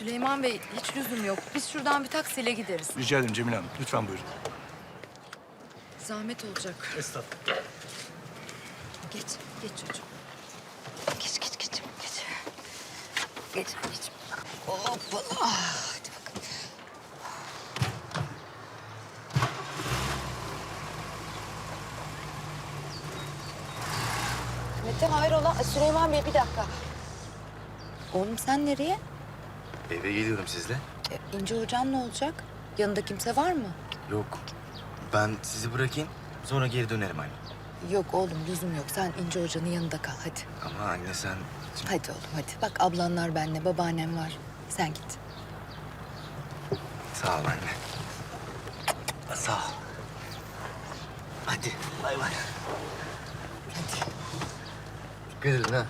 Süleyman Bey hiç lüzum yok. Biz şuradan bir taksiyle gideriz. Rica ederim Cemile Hanım. Lütfen buyurun. Zahmet olacak. Estağfurullah. Geç, geç çocuğum. Geç, geç, geç, geç. Geç anneciğim. Hoppala. Hadi bakalım. Mete hayrola? Süleyman Bey bir dakika. Oğlum sen nereye? Eve geliyorum sizle. E, İnce hocan ne olacak? Yanında kimse var mı? Yok. Ben sizi bırakayım. Sonra geri dönerim anne. Yok oğlum lüzum yok. Sen İnce hocanın yanında kal hadi. Ama anne sen... Hadi oğlum hadi. Bak ablanlar benle, babaannem var. Sen git. Sağ ol anne. Sağ ol. Hadi bay bay. Hadi. Dikkat edin ha.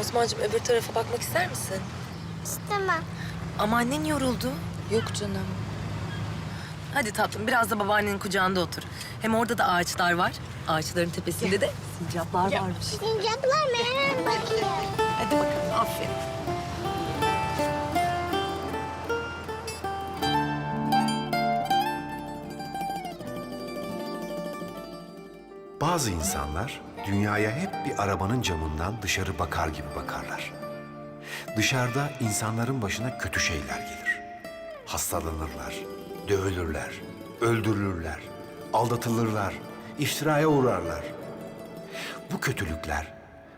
Osman'cığım öbür tarafa bakmak ister misin? İstemem. Ama annen yoruldu. Yok canım. Hadi tatlım biraz da babaannenin kucağında otur. Hem orada da ağaçlar var. Ağaçların tepesinde de sincaplar varmış. Sincaplar mı? Bakayım. Hadi bakalım aferin. Bazı insanlar dünyaya hep bir arabanın camından dışarı bakar gibi bakarlar. Dışarıda insanların başına kötü şeyler gelir. Hastalanırlar, dövülürler, öldürülürler, aldatılırlar, iftiraya uğrarlar. Bu kötülükler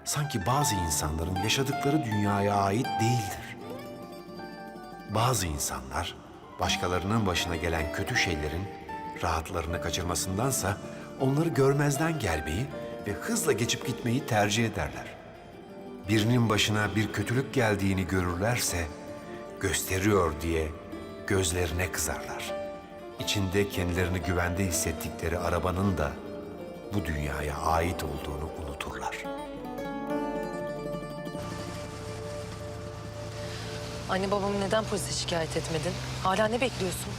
sanki bazı insanların yaşadıkları dünyaya ait değildir. Bazı insanlar başkalarının başına gelen kötü şeylerin rahatlarını kaçırmasındansa onları görmezden gelmeyi ve hızla geçip gitmeyi tercih ederler. Birinin başına bir kötülük geldiğini görürlerse gösteriyor diye gözlerine kızarlar. İçinde kendilerini güvende hissettikleri arabanın da bu dünyaya ait olduğunu unuturlar. Anne babamı neden polise şikayet etmedin? Hala ne bekliyorsun?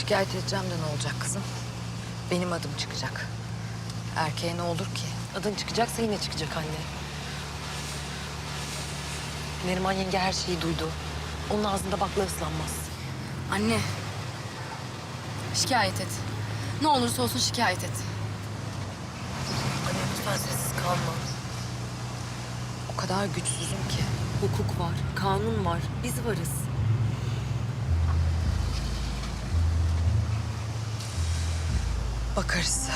Şikayet edeceğim de ne olacak kızım? Benim adım çıkacak. Erkeğe ne olur ki? Adın çıkacaksa yine çıkacak anne. Neriman yenge her şeyi duydu. Onun ağzında bakla ıslanmaz. Anne. Şikayet et. Ne olursa olsun şikayet et. Anne lütfen sessiz kalma. O kadar güçsüzüm ki. Hukuk var, kanun var, biz varız. Bakarız.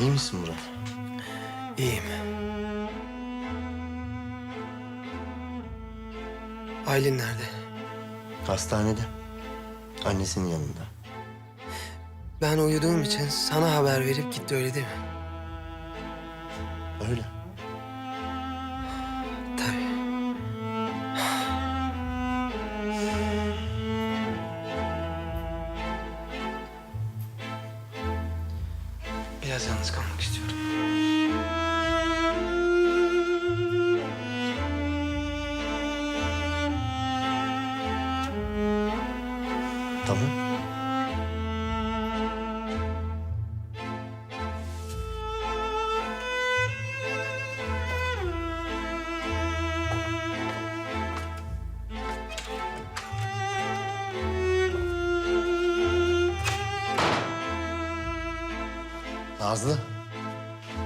İyi misin Murat? İyiyim. Aylin nerede? Hastanede. Annesinin yanında. Ben uyuduğum için sana haber verip gitti öyle değil mi? Öyle. Biraz yalnız kalmak istiyorum. Tamam. Nazlı,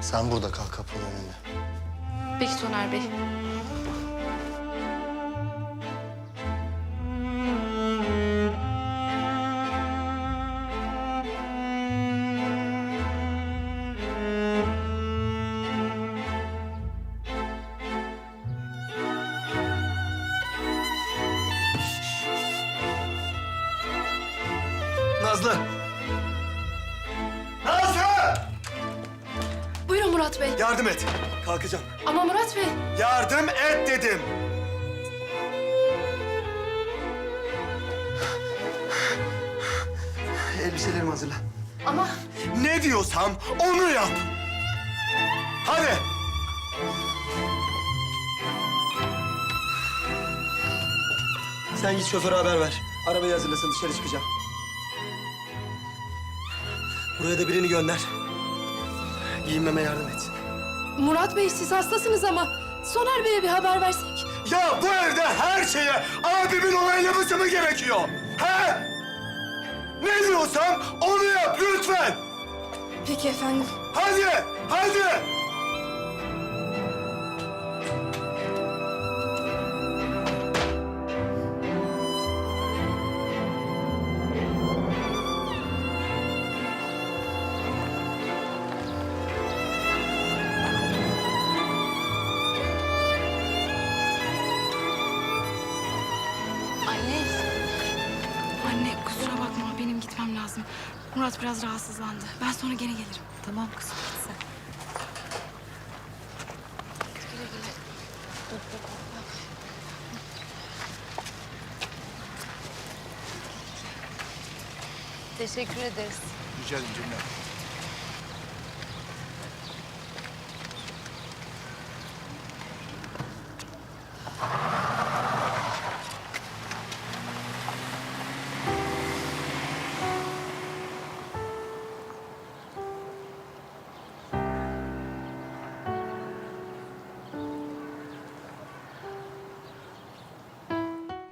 sen burada kal kapının önünde. Peki Soner Bey. Nazlı! Murat Bey. Yardım et. Kalkacağım. Ama Murat Bey. Yardım et dedim. Elbiselerimi hazırla. Ama Ne diyorsam onu yap. Hadi. Sen git şoföre haber ver. Arabayı hazırlasın dışarı çıkacağım. Buraya da birini gönder. Giyinmeme yardım et. Murat Bey siz hastasınız ama Soner Bey'e bir haber versek. Ya bu evde her şeye abimin onaylaması mı gerekiyor? He? Ne diyorsam onu yap lütfen. Peki efendim. Hadi, hadi. Lazım. Murat biraz rahatsızlandı. Ben sonra gene gelirim. Tamam kızım git sen. Teşekkür ederiz. Rica ederim Cemile